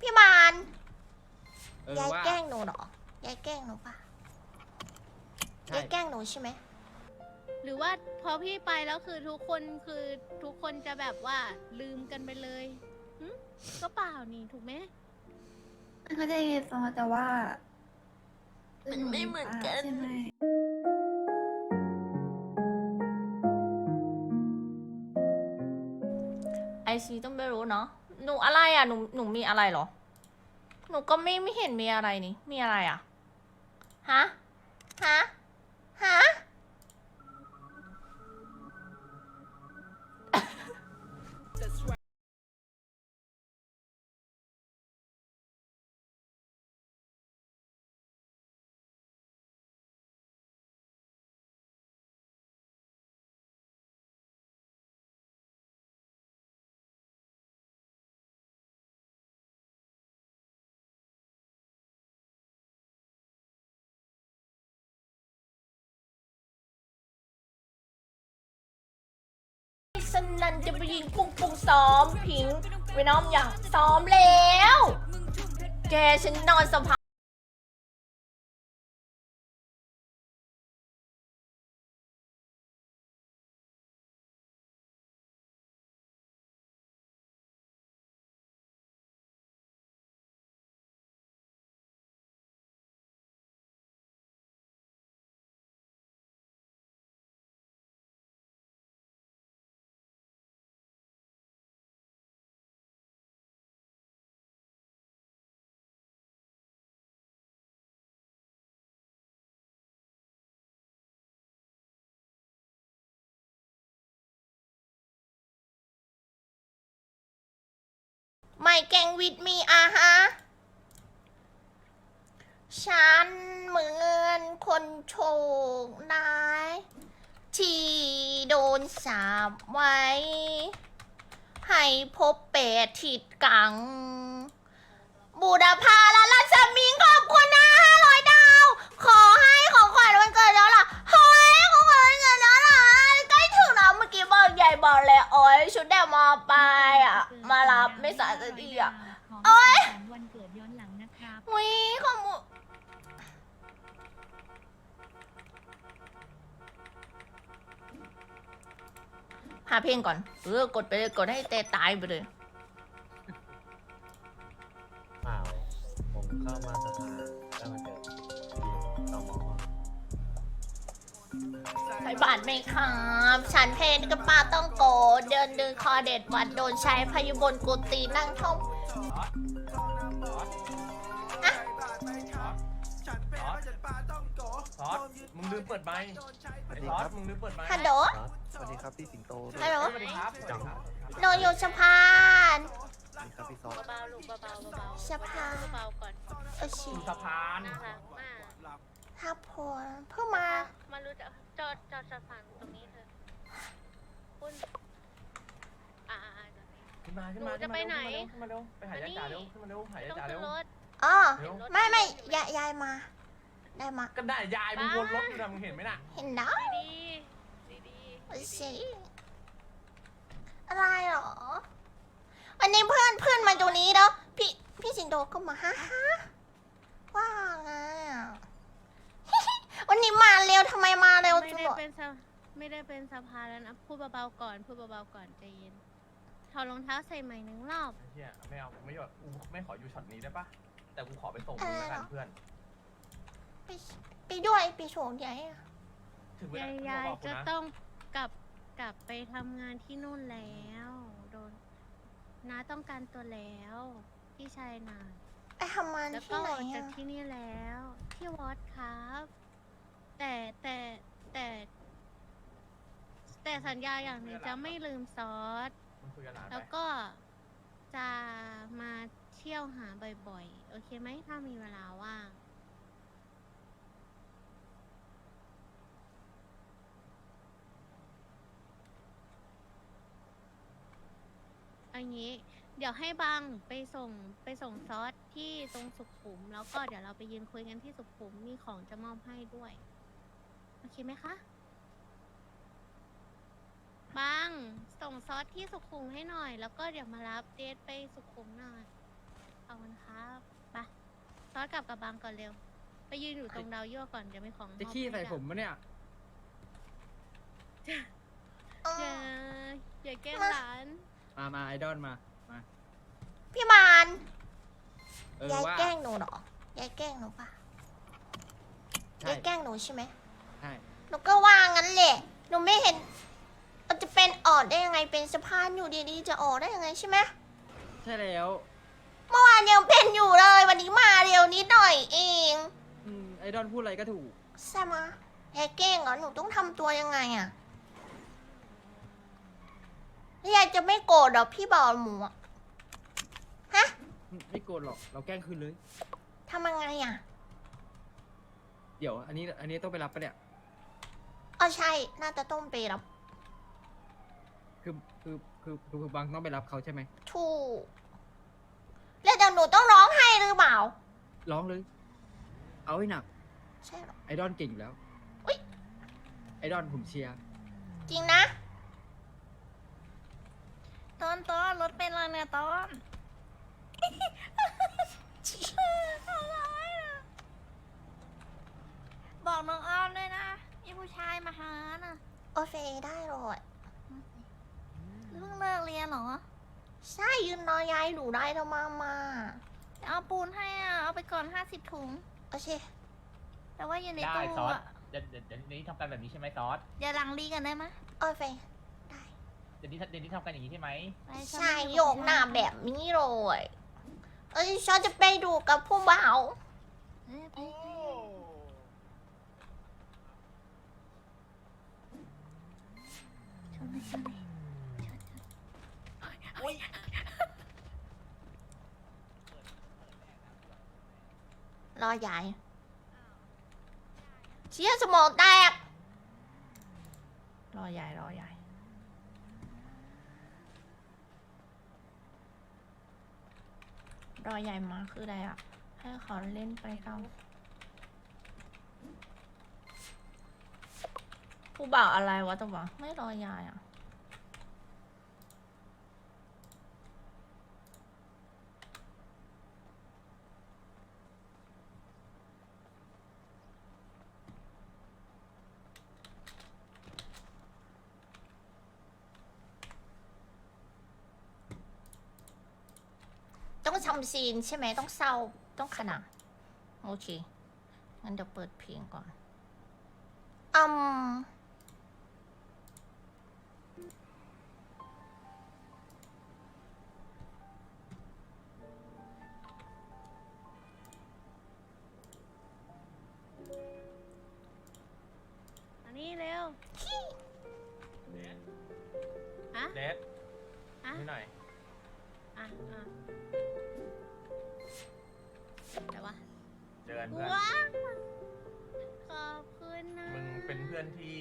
พี่มานเออยายว่าแกล้งหนูเหรอยายแกล้งหนูปะใช่ยายแกล้งหนูใช่ไหมหรือว่าพอพี่ไปแล้วคือทุกคนคือทุกคนจะแบบว่าลืมกันไปเลยหึก็เปล่านี่ถูกไหมมันก็จะมีซอสแต่ว่า มัมันไม่เหมือนกัน ใช่ไหมไอซีต้องไม่รู้เนาะ หนูอะไรอะหนูหนูมีอะไรเหรอ หนูก็ไม่ไม่เห็นมีอะไรนี่ มีอะไรอะ ฮะ ฮะ ฮะ สนันจะไปยิงปุ้งปุ้งซ้อมพิงไว้น้อมอยากซ้อมแล้ว แกฉันนอนสภา ไม่แกงวิดมีอาฮะ ฉันเหมือนคนโชคร้าย ที่โดนสาบไว้ ให้พบเปรตทิดกัง บูดาพาและรัศมิงขอบคุณนะ ญ่บอกเลยโอ้ยชุดแดงมาไปอะ มารับไม่สายสักทีอะ โอ๊ย วันเกิดย้อนหลังนะครับวิขโมยหาเพลงก่อน เออกดไปเลยกดให้เตะตายไปเลย ฉันเพนกับป้าต้องโกดเดินดึงคอเด็ดวัดโดนใช้พายุบนกุฏินั่งท่องซอสมึงลืมเปิดไมค์สวัสดีซอคสรับ มึงลืมเปิดไมค์ฮัลโหลสวัสดีครับพี่สิงโตด้วยฮัลโหลสวัสดีครับสวัสดีครับโนอยู่สะพานสวัสดีครับพี่ซอสเบาๆลูกเบาๆเบาๆสภาเบาๆก่อนเออชิอยู่สะพานน่ารักมากทับพลเพิ่งมา มารู้จักจอดจอดสะพานตรงนี้เถอะ คุณ อ่าๆเดี๋ยวขึ้นมาขึ้นมาหนูจะไปไหนขึ้นมาเร็วไปหายายจ๋าเร็วขึ้นมาเร็วหายายต้องจ๋าขึ้เร็นว รถ อ๋อเร็วไม่ไม่ยายยายมาได้มาก็ได้ยายมึงวนรถอยู่นะมึงเห็นไหมน่ะเห็นนะดีๆดีโอ้ยสิอะไรหรอ วันนี้เพื่อนเพื่อนมาตรงนี้แล้ว พี่พี่สิงโตก็มาฮ่าฮ่าว่าไงอะวันนี้มาเร็วทำไมมาเร็วไม่จังได้เลยเป็นสะ ไม่ได้เป็นสะพานแล้วนะ พูดเบาๆก่อนพูดเบาๆก่อนใจเย็นถอดรองเท้าใส่ใหม่หนึ่งรอบ ไอ้เฮียไม่เอาไม่หยอดกูไม่ขออยู่ช็อตนี้ได้ปะแต่กูขอไปส่งมึงแล้วกันเพื่อน ไปไปด้วยไปโฉงใหญ่อะถึงเวลายายบอกกูจะนะต้องกลับกลับไปทำงานที่นู่นแล้ว โดนน้าต้องการตัวแล้ว พี่ชายนาไปทำงานแล้วที่ก็ไหนออกจากอะที่นี่แล้ว ที่วอดครับ แต่แต่แต่ แต่สัญญาอย่างหนึ่งจะไม่ลืมซอส มึงคุยกับหลานแล้วไปก็จะมาเที่ยวหาบ่อยๆ โอเคไหมถ้ามีเวลาว่าง อันนี้ เดี๋ยวให้บังไปส่งไปส่งซอสที่ตรงสุขุม แล้วก็เดี๋ยวเราไปยืนคุยกันที่สุขุมมีของจะมอบให้ด้วย โอเคไหมคะ บัง ส่งซอสที่สุขุมให้หน่อย แล้วก็เดี๋ยวมารับเดทไปสุขุมหน่อยเอานะสกลับกับบางก่อนเร็ว ไปยืนอยู่ตรงดาวยั่วก่อนเดี๋ยวมีของจะขี้ใส่ผมมะเนี่ย เออย่าออย่าแกล้งมาหลานมามาไอดอลมา มาพี่บานเออยายว่าแกล้งหนูเหรอยายแกล้งหนูปะใช่ยายแกล้งหนูใช่ไหมใช่หนูก็ว่างั้นแหละหนูไม่เห็น มันจะเป็นออดได้ยังไงเป็นสะพานอยู่ดีๆจะออกได้ยังไงใช่ไหมใช่แล้วเมื่อวานยังเป็นอยู่เลย วันนี้มาเร็วนิดหน่อยเองอืมไอดอลพูดอะไรก็ถูก ใช่ไหมยายแกล้งเหรอหนูต้องทำตัวยังไงอะแล้วยายจะไม่โกรธเหรอพี่บอลหมูอะฮะไม่โกรธหรอก เราแกล้งคืนเลย ทำยังไงอะเดี๋ยว อันนี้ อันนี้ต้องไปรับปะเนี่ยอ๋อใช่น่าจะต้มไปรับ คือคือคือคือคือบางต้องไปรับเขาใช่ไหมถูกแล้วเดี๋ยวหนูต้องร้องไห้หรือเปล่า ร้องเลย เอาให้หนัก ใช่เหรอ ไอดอลเก่งอยู่แล้วอุ๊ย ไอดอลผมเชียร์จริงนะต้นต้นรถเป็นอะไรเนี่ยต้นบอกน้องอ้อมด้วยนะ มีผู้ชายมาหาน่ะ โอเคได้เลย เพิ่งเลิกเรียนเหรอ ใช่ยืนรอยายหนูได้แล้วมามาจะเอาปูนให้อะ เอาไปก่อนห้าสิบถุง โอเคแต่ว่าอยู่ในได้ตู้ซอสอะเดี๋ยวเดี๋ยวเดี๋ยวนี้ทำกันแบบนี้ใช่ไหมซอสอย่าหลังลีกันได้ไหมโอเคได้ เดี๋ยวนี้เดี๋ยวนี้ทำกันอย่างนี้ใช่ไหมไปใช่โยกหน้าแบบนี้เลย เอ้ยฉันจะไปดูกับผู้บ่าว เอ้ยไปชนเลยชนเลยชนชน รอยายเชี่ยสมองแตก รอยายรอยายรอยายมาคืออะไรอะ ให้เขาเล่นไปเขาผู้บ่าวอะไรวะตัวบ่าไม่รอยายอะ ซีนใช่ไหมต้องเศร้าต้องขนาดโอเค งั้นเดี๋ยวเปิดเพลงก่อนอืมอันนี้เร็วเดดฮะเดดฮะ นี่หน่อย อกันเพื่อนว้าวขอบคุณนะมึงเป็นเพื่อนที่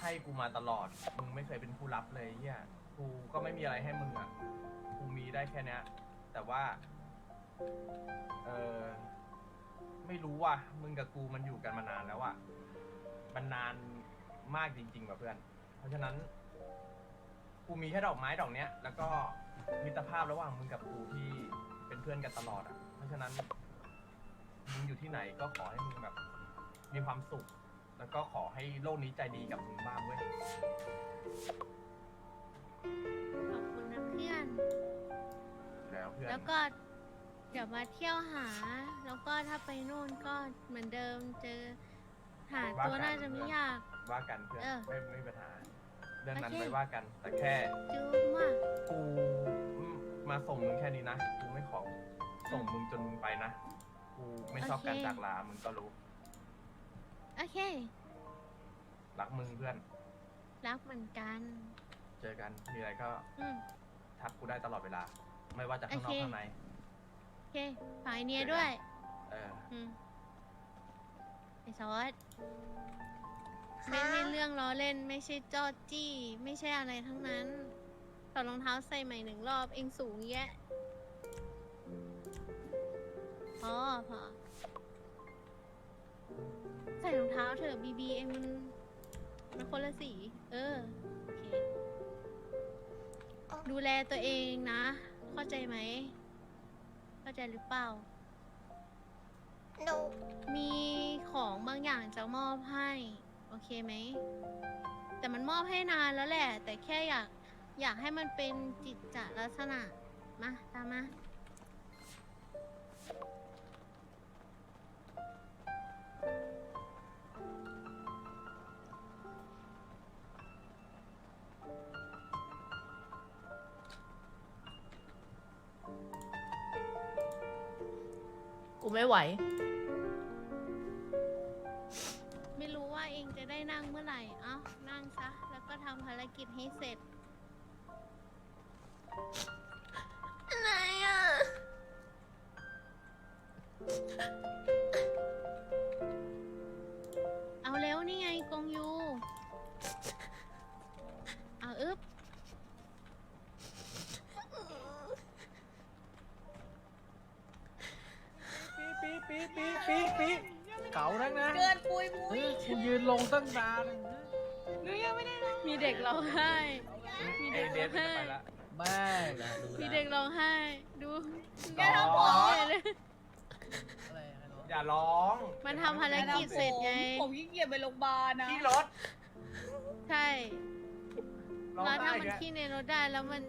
ให้กูมาตลอด มึงไม่เคยเป็นผู้รับเลยเฮียกูก็ไม่มีอะไรให้มึงอะ กูมีได้แค่เนี้ยแต่ว่า เออไม่รู้ว่ะ มึงกับกูมันอยู่กันมานานแล้วอะ มันนานมากจริงๆว่ะเพื่อน เพราะฉะนั้น กูมีแค่ดอกไม้ดอกเนี้ย แล้วก็มิตรภาพระหว่างมึงกับกูที่เป็นเพื่อนกันตลอดอะ เพราะฉะนั้น มึงอยู่ที่ไหนก็ขอให้มึงแบบ มีความสุข แล้วก็ขอให้โลกนี้ใจดีกับมึงบ้างเว้ย ขอบคุณนะเพื่อน แล้วเพื่อน แล้วก็ เดี๋ยวมาเที่ยวหา แล้วก็ถ้าไปนู่นก็เหมือนเดิมเจอ หาตัวน่าจะไม่ยาก ว่ากันเพื่อน เออไม่ไม่มีปัญหา เรื่องนั้นโอเคไว้ว่ากัน แต่แค่ จูบมากกูมาส่งมึงแค่นี้นะ กูไม่ขอส่งมึงจนมึงไปนะ กูไม่ชอบการจากลา มึงก็รู้ โอเค รักมึงเพื่อน รักเหมือนกัน เจอกัน มีอะไรก็อืมทักกูได้ตลอดเวลา ไม่ว่าจะข้างนอกโอเคข้างใน โอเคฝากไอเนียด้วย เออ อืมไอซอสไม่ใช่เรื่องล้อเล่น ไม่ใช่จอจี้ ไม่ใช่อะไรทั้งนั้นถอดรองเท้าใส่ใหม่หนึ่งรอบ เองสูงแยะ พอพอใส่รองเท้าเถอะบีบีเองมันมันคนละสี เออ โอเค ดูแลตัวเองนะ เข้าใจไหม เข้าใจหรือเปล่า หนูมีของบางอย่างจะมอบให้ โอเคไหม แต่มันมอบให้นานแล้วแหละ แต่แค่อยาก อยากให้มันเป็นจิตจลักษณะ มา ตามมา ไม่ไหว ไม่รู้ว่าเองจะได้นั่งเมื่อไหร่ เอ้านั่งซะ แล้วก็ทำภารกิจให้เสร็จ แม่งมีเด็กร้องไห้ ดูอย่าทำผมเลยอะไรอะไรเหรออย่าร้องมันทำภารกิจเสร็จไง ผมขี้เกียจไปโรงพยาบาลนะ ที่รถใช่ร้องแล้วไห้ถ้ามันด้วยขี้ในรถได้แล้วมัน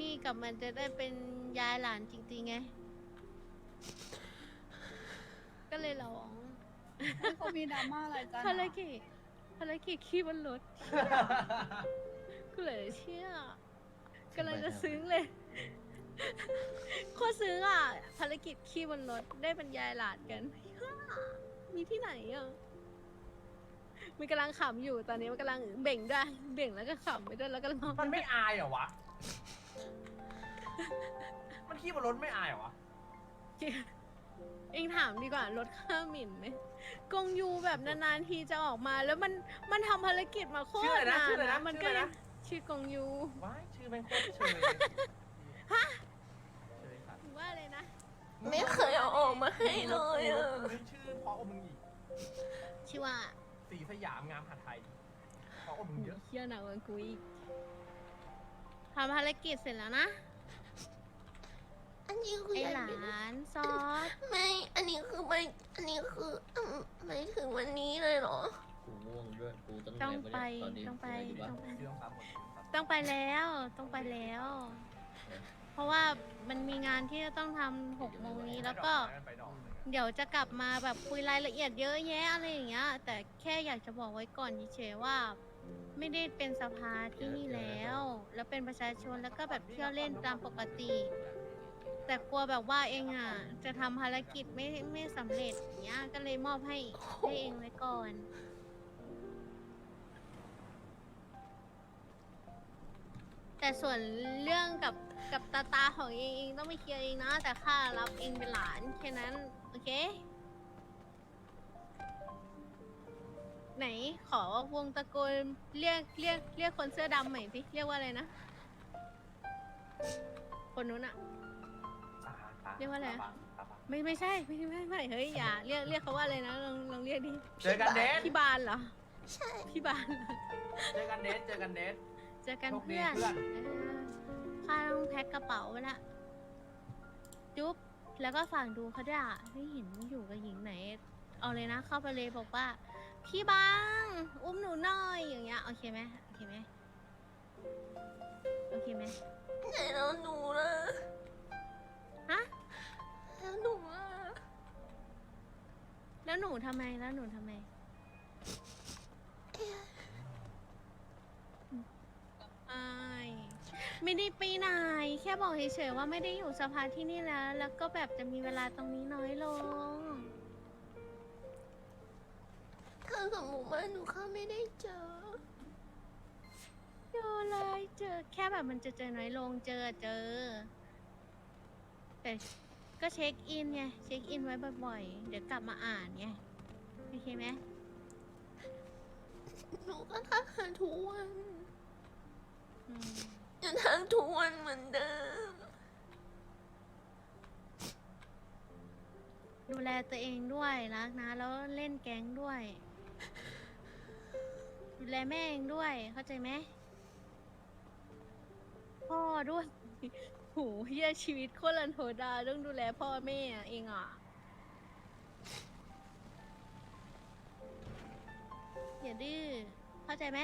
นี่กับมันจะได้เป็นยายหลานจริงๆไง ก็เลยร้องเขามีดราม่าอะไรกันภารกิจภารกิจขี้บนรถก็เลยเชื่อ กำลังจะซึ้งเลยโคตรซึ้งอะ ภารกิจขี้บนรถได้บรรยายหลานกันมีที่ไหนอะ มันกำลังขำอยู่ตอนนี้มันกำลังเบ่งด้วย เบ่งแล้วก็ขำไปด้วยแล้วก็ร้องมันไม่อายเหรอวะ มันขี้บนรถไม่อายเหรอวะ เองถามดีกว่ารถค่าหมิ่นไหมกงยูแบบนานๆทีจะออกมาแล้วมันมันทำภารกิจมาโคชื่อตอะไรรนะนานชื่ออะไรนะนะมันชื่ก็ออะไรยังนะชื่อกงยู ว้ายชื่อ แม่งโคตรเชยฮะเชยสัตว์หรือว่าอะไรนะ ไม่เคยเอาออกมาให้เลยอะกูนี่ชื่อเพราะว่ามึงอีกชื่อว่าสีสยามงามหาไทยเพราะว่ามึงเยอะเที่ยวหนักกว่ากูอีกทำภารกิจเสร็จแล้วนะ อันนี้คือไออะไรหลไม่รู้านซอส ไม่ อันนี้คือไม่อันนี้คืออืมไม่ถึงวันนี้เลยเหรอ กูง่วงด้วย กูต้องต้องเหนื่ไปยปะเนี่ยตอนนี้ต้องไปเหนื่อยอยู่ปะต้องไปชื่อต้องซ้ำหมดชื่อ ต้องไปแล้วต้องไปแล้ว เพราะว่ามันมีงานที่จะต้องทำหกโมงนี้แล้วก็เลยอะเดี๋ยวจะกลับมาแบบคุยรายละเอียดเยอะแยะอะไรอย่างเงี้ย แต่แค่อยากจะบอกไว้ก่อนเฉยๆว่า ไม่ได้เป็นสภาที่นี่แล้ว แล้วเป็นประชาชนแล้วก็แบบเที่ยวเล่นตามปกติ แต่กลัวแบบว่าเองอะจะทำภารกิจไม่ไม่สำเร็จอย่างเงี้ยก็เลยมอบให้ให้เองไว้ก่อน แต่ส่วนเรื่องกับกับตาตาของเองเองต้องไปเคลียร์เองนะ แต่ข้ารับเองเป็นหลานแค่นั้นโอเค ไหนขอวงตะโกนเรียกเรียกเรียกคนเสื้อดำใหม่สิเรียกว่าอะไรนะ คนนู้นอะตาตาเรียกว่าอะไรตบังตาบังไม่ไม่ใช่ไม่ไม่ไม่เฮ้ยอย่าเรียกเรียกเขาว่าอะไรนะลองลองเรียกดิเจอกันเดทพี่บานเหรอใช่พี่บานเหรอเจอกันเดทเจอกันเดท เจอกันโชคดีเพื่อนเพื่อน เออข้าต้องแพ็คกระเป๋าไว้ละ จุ๊บ แล้วก็ฝากดูเขาด้วยอะไม่เห็นอยู่กับหญิงไหน เอาเลยนะ เข้าไปเลยบอกว่า พี่บางอุ้มหนูหน่อย อย่างเงี้ย โอเคไหมโอเคไหมโอเคไหม ไหนแล้วหนูล่ะฮะ แล้วหนูล่ะแล้วหนูทำไม แล้วหนูทำไม ไม่ ไม่ได้ไปไหน แค่บอกเฉยๆว่าไม่ได้อยู่สภาที่นี่แล้ว แล้วก็แบบจะมีเวลาตรงนี้น้อยลงถ้าสมมติว่าหนูเข้าไม่ได้เจอ เจอเลยเจอแค่แบบมันจะเจอน้อยลงเจอเจอ แต่ก็เช็คอินไงเช็คอินไว้บ่อยๆ เดี๋ยวกลับมาอ่านไงโอเคไหมหนูก็ทักหาทุกวันอืม จะทักทุกวันเหมือนเดิม ดูแลตัวเองด้วยรักนะ แล้วเล่นแก๊งด้วย ดูแลแม่เองด้วย เข้าใจไหมพ่อด้วย โหเฮียชีวิตโคตรลันโทดาต้องดูแลพ่อแม่อะเองอะอย่าดื้อเข้าใจไหม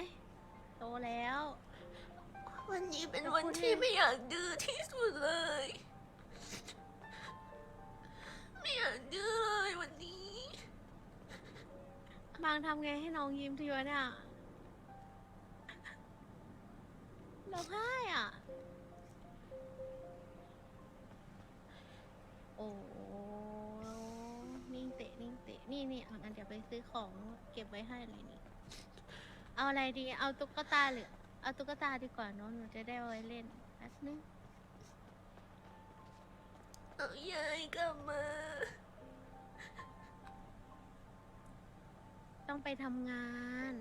โตแล้ว วันนี้เป็นวันที่ไม่อยากดื้อที่สุดเลย ไม่อยากดื้อเลยวันนี้ บางทำไงให้น้องยิ้มทีวะเนี่ยร้องไห้อะ โอ้นิ่งเตะนิ่งเตะนี่นี่เอางั้นเดี๋ยวไปซื้อของเก็บไว้ให้เลยนี่ เอาอะไรดี เอาตุ๊กตาหรือ เอาตุ๊กตาดีกว่าเนอะหนูจะได้เอาไว้เล่นแป๊บนึงเอายายกลับมา ต้องไปทำงาน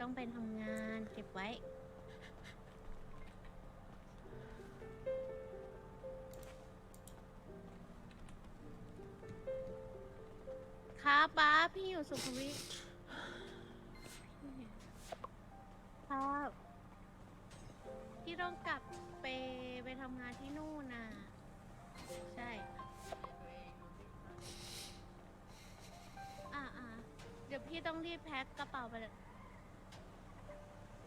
ต้องไปทำงานเก็บไว้ พี่อยู่สุขุมวิทครับพี่ต้องกลับไปไปทำงานที่นู่นน่ะ ใช่อ่าอ่าเดี๋ยวพี่ต้องรีบแพ็คกระเป๋าไปเลย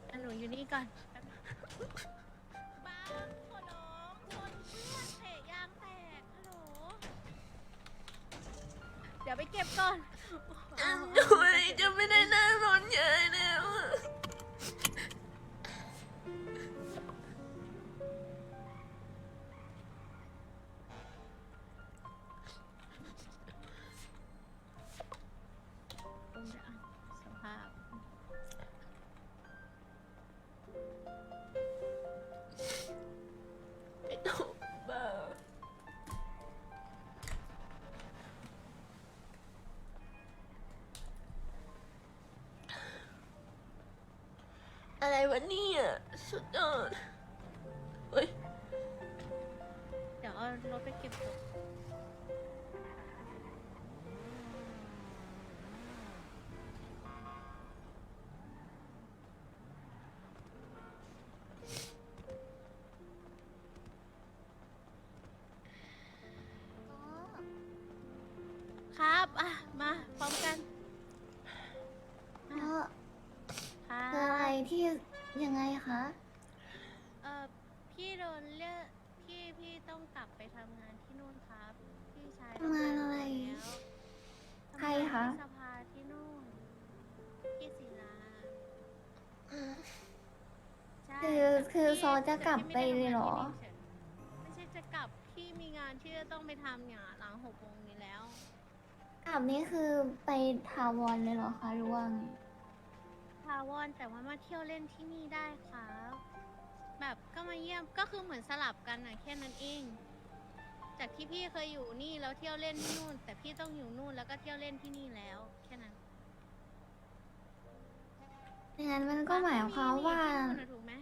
อะหนูอยู่นี่ก่อนแป๊บนึง ดี๋ยวไปเก็บก่อนอันดูจะไม่ได้นั่งรถใหญ่นะ อะไรวะเนี่ยสุดยอดเฮ้ย เดี๋ยวเอารถไปเก็บก่อน จะกลับไปพี่เลยเหรอไม่ได้ทำงานที่นี่เฉยไม่ใช่จะกลับพี่มีงานที่จะต้องไปทำเนี่ยหลังหกโมงนี้แล้ว กลับนี่คือไปทาวอนเลยเหรอคะหรือว่าไงทาวอนแต่ว่ามาเที่ยวเล่นที่นี่ได้ครับ แบบก็มาเยี่ยมก็คือเหมือนสลับกันนะแค่นั้นเอง จากที่พี่เคยอยู่นี่แล้วเที่ยวเล่นที่นู่น แต่พี่ต้องอยู่นู่นแล้วก็เที่ยวเล่นที่นี่แล้ว แค่นั้นดังนั้นมันก็หมายความว่าที่นู่นน่ะถูกไหม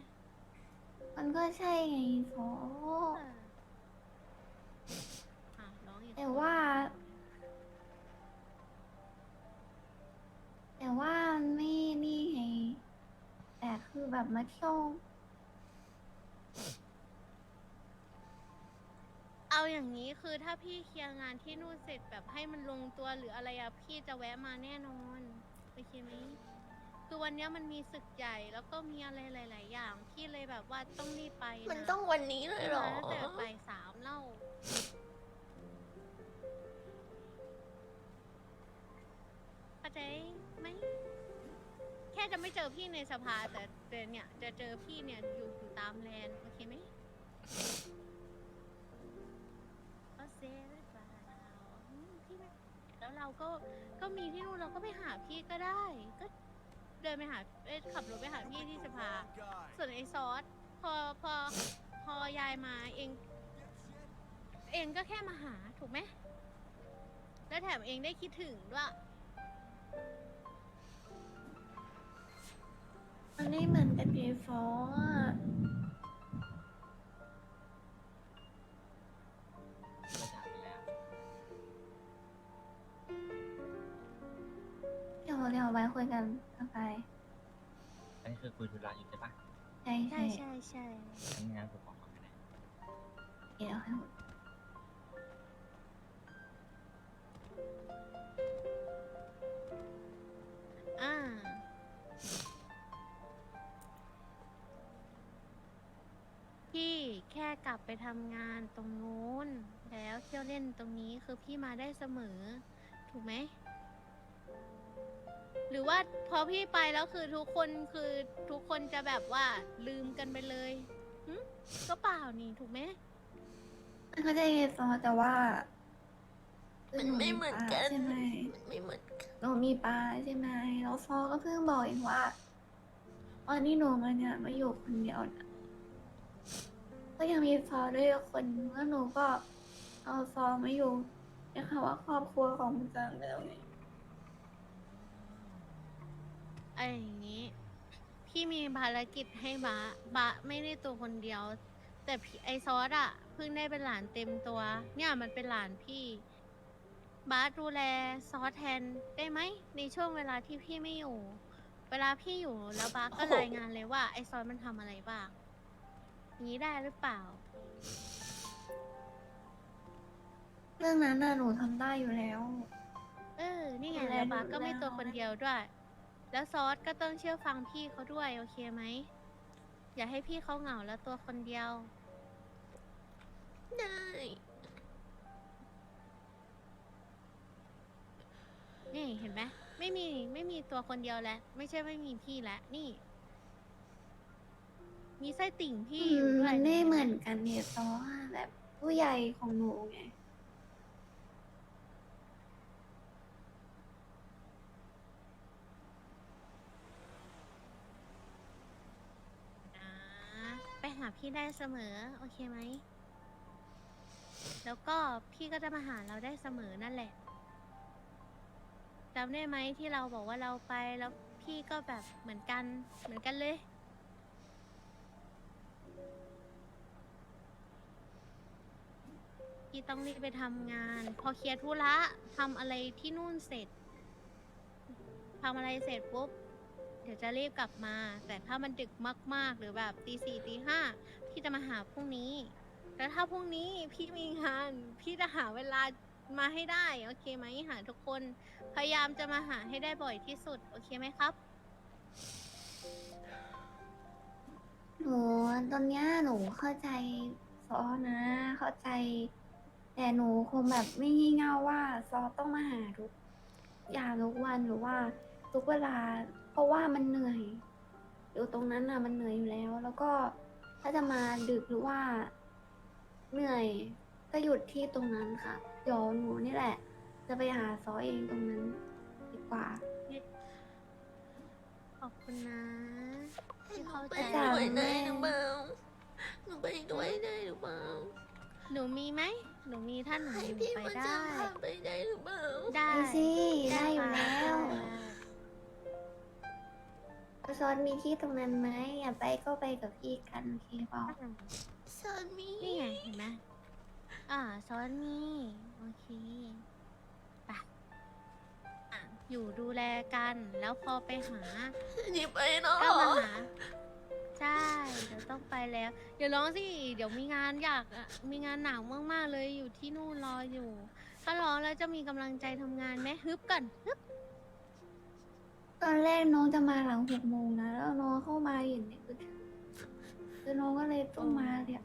มันก็ใช่ไงซอเอออะร้องอีกแต่ว่า แต่ว่ามันไม่นี่ไงแต่คือแบบมาเที่ยวเอาอย่างนี้คือถ้าพี่เคลียร์งานที่นู่นเสร็จแบบให้มันลงตัวหรืออะไรอะพี่จะแวะมาแน่นอน โอเคไหม คือวันเนี้ยมันมีศึกใหญ่แล้วก็มีอะไรหลาย ๆ อย่างพี่เลยแบบว่าต้องรีบไปนะมันต้องวันนี้เลยเหรอ มาตั้งแต่บ่ายสามเล่าเข้าใจไหมแค่จะไม่เจอพี่ในสภาแต่แต่เนี่ย จะเจอพี่เนี่ยอยู่อยู่ตามแลนด์โอเคไหมก็เซหรือเปล่าอืมพี่ไม่แล้วเราก็ก็มีที่นู่นเราก็ไปหาพี่ก็ได้ ก็ เดินไปหาเอ้ยขับรถไปหาพี่ที่สภา ส่วนไอ้ซอสพอพอพอยายมาเอง เองก็แค่มาหาถูกไหมแล้วแถมเองได้คิดถึงด้วย มันไม่เหมือนกับเกฟออ่ คุยกันต่อไปอันนี้คือคุยธุระอยู่ใช่ปะใช่ใช่ใช่ใช่ใช่ทำงานกูบอกก่อนก็ได้เดี๋ยวให้หมดอ่าพี่แค่กลับไปทำงานตรงนู้น แล้วเที่ยวเล่นตรงนี้คือพี่มาได้เสมอ ถูกไหม หรือว่าพอพี่ไปแล้วคือทุกคนคือทุกคนจะแบบว่าลืมกันไปเลยหึก็เปล่านี่ถูกไหมมันก็จะมีซอแต่ว่ามันไม่เหมือนกัน ใช่ไหมมันไม่เหมือนกันหนูมีปลาใช่ไหมแล้วซอก็เพิ่งบอกเองว่าวันนี้หนูมาเนี่ยมาอยู่คนเดียวนะก็ยังมีซอด้วยคนนึงแล้วหนูก็เอาซอมาอยู่นะคะว่าครอบครัวของมุจังไปแล้วไง ไอ้อย่างนี้ พี่มีภารกิจให้บะบะไม่ได้ตัวคนเดียว แต่พี่ไอซอสอะเพิ่งได้เป็นหลานเต็มตัว เนี่ยมันเป็นหลานพี่บาสดูแลซอสแทนได้ไหมในช่วงเวลาที่พี่ไม่อยู่ เวลาพี่อยู่แล้วบาสก็รายงานเลยว่า ไอซอสมันทำอะไรบ้างอย่างนี้ได้หรือเปล่า เรื่องนั้นน่ะหนูทำได้อยู่แล้ว เออ นี่ไงดูแลแล้วบาสก็ดูแลไม่ตัวเอาคนไว้เดียวด้วย แล้วซอสก็ต้องเชื่อฟังพี่เขาด้วยโอเคไหม อย่าให้พี่เขาเหงาแล้วตัวคนเดียว ได้ นี่เห็นไหมไม่มีไม่มีตัวคนเดียวแล้ว ไม่ใช่ไม่มีพี่แล้วนี่ มีไส้ติ่งพี่อือยู่มด้วมัยนไม่ห็เหมือนกันเนี่ยซอแบบผู้ใหญ่ของหนูไง นะไปหา พี่ได้เสมอ โอเคไหม แล้วก็พี่ก็จะมาหาเราได้เสมอนั่นแหละจำได้ไหมที่เราบอกว่าเราไปแล้วพี่ก็แบบเหมือนกันเหมือนกันเลย พี่ต้องรีบไปทำงาน พอเคลียร์ธุระทำอะไรที่นู่นเสร็จทำอะไรเสร็จปุ๊บ เดี๋ยวจะรีบกลับมา แต่ถ้ามันดึกมากๆ หรือแบบตีสี่ตีห้าพี่จะมาหาพรุ่งนี้แล้วถ้าพรุ่งนี้พี่มีงาน พี่จะหาเวลามาให้ได้ โอเคไหมหาทุกคน พยายามจะมาหาให้ได้บ่อยที่สุด โอเคไหมครับ หนูตอนเนี้ยหนูเข้าใจซอนะ เข้าใจ แต่หนูคงแบบไม่งี่เง่าว่าซอต้องมาหาทุกอย่างทุกวันหรือว่าทุกเวลา เพราะว่ามันเหนื่อย อยู่ตรงนั้นน่ะมันเหนื่อยอยู่แล้ว แล้วก็ถ้าจะมาดึกหรือว่า เหนื่อยก็หยุดที่ตรงนั้นค่ะเดี๋ยวหนูนี่แหละ จะไปหาซอเองตรงนั้นดีกว่า ขอบคุณนะให้หนูเข้าไปใจด้วยแม่ได้หรือเปล่าหนูไปด้วยได้หรือเปล่าหนูมีไหม หนูมีถ้าหนูให้มีหนูพี่ไปมาได้จำพาไปได้หรือเปล่า ได้ ไปสิได้อยู่แล้ว ได้ ซอสมีที่ตรงนั้นไหมอยากไปก็ไปกับพี่กันโอเคเปล่าซอนมีนี่ไงเห็นไหมอ่าซ้อนมีโอเคไปอะอยู่ดูแลกัน แล้วพอไปหานี่ไปเนาะก็มาหา ใช่ เดี๋ยวต้องไปแล้วเดี๋ยวร้องสิ เดี๋ยวมีงานอยากอะมีงานหนักมากๆเลยอยู่ที่นู่นรออยู่ ถ้าร้องแล้วจะมีกำลังใจทำงานไหมฮึบกันฮึบ ตอนแรกน้องจะมาหลังหกโมงนะ แล้วน้องเข้ามาเห็นเนี่ยคือคือน้องก็เลยต้องมาเนี่ย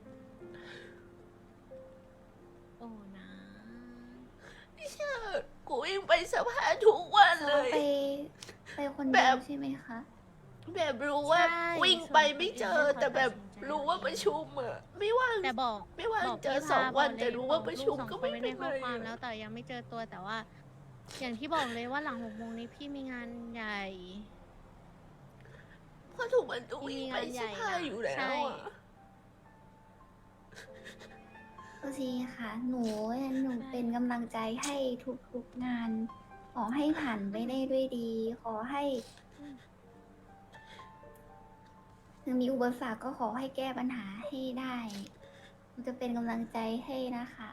โอ้นะพี่ชาติกูวิ่งไปสภาทุกวันซเลอยไปไปคนเดียวแบบใช่ไหมคะ แบบรู้ว่าใช่ วิ่งไปไม่เจอส่วนตัวเองแต่แบบให้เขาตัดสินใจรู้ว่าประชุมอะไม่ว่างแต่บอกไม่ว่างบอกเจอพี่สองพาวันบอกแต่เลยรู้ว่าบอกประชุมลูสองก็คนไม่ไม่เป็ได้นข้อไรความอะแล้วแต่ยังไม่เจอตัวแต่ว่า อย่างที่บอกเลยว่าหลังหกโมงนี้พี่มีงานใหญ่ เพราะถูกมันต้องวิ่งไปมีงานใหสญ่ภานะอยู่แล้วใช่อะโอเคค่ะ หนูหนูเป็นกำลังใจให้ทุกๆงาน ขอให้ผ่านไปได้ด้วยดี ขอให้ถึงมีอุปสรรคก็ขอให้แก้ปัญหาให้ได้หนูจะเป็นกำลังใจให้นะคะ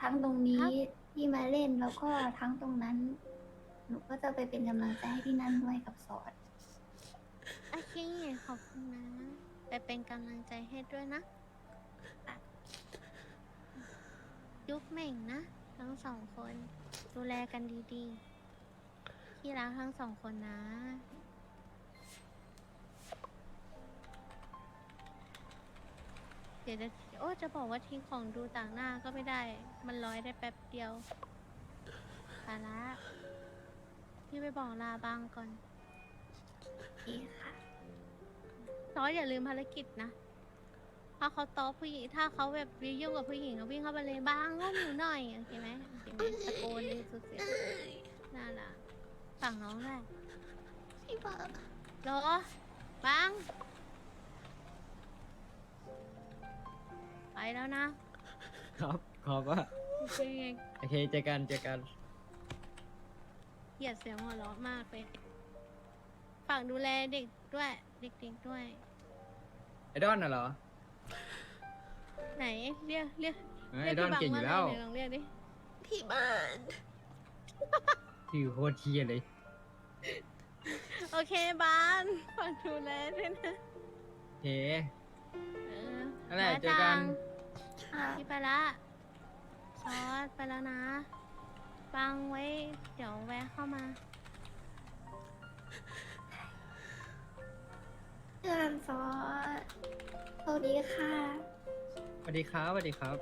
ทั้งตรงนี้ ที่มาเล่นแล้วก็ทั้งตรงนั้น หนูก็จะไปเป็นกำลังใจให้ที่นั่นด้วยกับสอนโอเคขอบคุณนะ ไปเป็นกำลังใจให้ด้วยนะอะยุบเหม่งนะ ทั้งสองคน ดูแลกันดีๆ ที่รักทั้งสองคนนะ เดี๋ยวจะ โอ้จะบอกว่าทิ้งของดูต่างหน้าก็ไม่ได้ มันร้อยได้แป๊บเดียวภาระพี่ไปบอกลาบางก่อนดีค่ะซอสอย่าลืมภารกิจนะ ถ้าเขาตอผู้หญิง ถ้าเขาแบบยุ่งกับผู้หญิงก็วิ่งเข้าไปเลยบ้างง้มหนูหน่อยโอเคไหมโอเคไหมตะโกนเลยสุดเสียงน่ารักฝั่งน้องแหละพี่บังรอบัง ไปแล้วนะครับขอบว่าโอเคโอเคเจอกันเจอกัน เกลียดเสียงหัวเราะมากเลยฝากดูแลเด็กด้วย เด็กๆด้วย ไอดอนน่ะเหรอไหนเรียกเรียกเออไอดอนเก่งอยู่แล้วเรียกพี่บังมาหน่อยไหนลองเรียกดิพี่บังชื่อโคตรเทียเลย โอเคบานฝากดูแลด้วยนะเฮ้เออ นั่นแหละบ๊ายเจอกันบายพี่ไปละซอสไปแล้วนะบังไว้ เดี๋ยวแวะเข้ามา เพื่อนซอสวัสดีค่ะ สวัสดีครับ สวัสดีครับ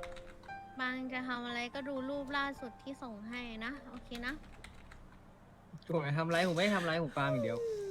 บางจะทำอะไรก็ดูรูปล่าสุดที่ส่งให้นะ โอเคนะ ผมไม่ทำไรผมไม่ทำไรผมฟาร์มอย่างเดียวอื